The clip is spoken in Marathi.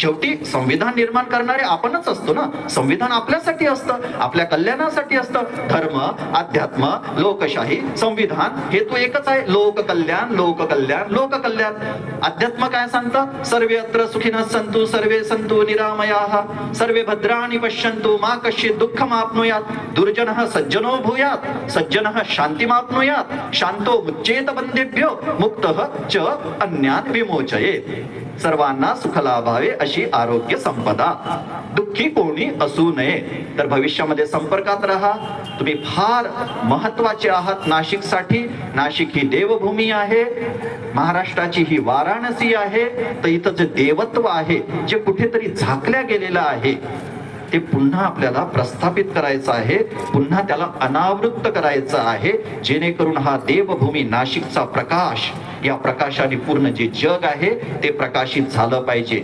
शेवटी संविधान निर्माण करणारे आपणच असतो ना? संविधान आपल्यासाठी असतं आपल्या कल्याणासाठी असतं. धर्म अध्यात्म लोकशाही संविधान हे तो एकच आहे. लोककल्याण लोककल्याण लोककल्याण. अध्यात्म काय सांगतं? सर्वे अत्र सुखिनः सन्तु सर्वे सन्तु निरामयाः. सर्वे भद्राणि पश्यन्तु मा कश्चित् दुःखमाप्नुयात् दुर्जनः सज्जनो भूयात् सज्जनः शान्तिमाप्नुयात्. शांतो मुच्चेत बंदेभ्यो मुक्तः च अन्यात् विमोचयेत. सर्वांना सुख लाभावे अशी आरोग्य संपदा. दुःखी कोणी असू नये तर भविष्यामध्ये संपर्कात राहा. तुम्ही फार महत्त्वाचे आहात नाशिकसाठी. नाशिक ही देवभूमी आहे. महाराष्ट्राची ही वाराणसी आहे. तर इथं जे देवत्व आहे जे कुठेतरी झाकल्या गेलेलं आहे ते पुन्हा आपल्याला प्रस्थापित करायचं आहे. पुन्हा त्याला अनावृत्त करायचं आहे. जेणेकरून हा देवभूमी नाशिकचा प्रकाश या प्रकाशाने पूर्ण जे जग आहे ते प्रकाशित झालं पाहिजे.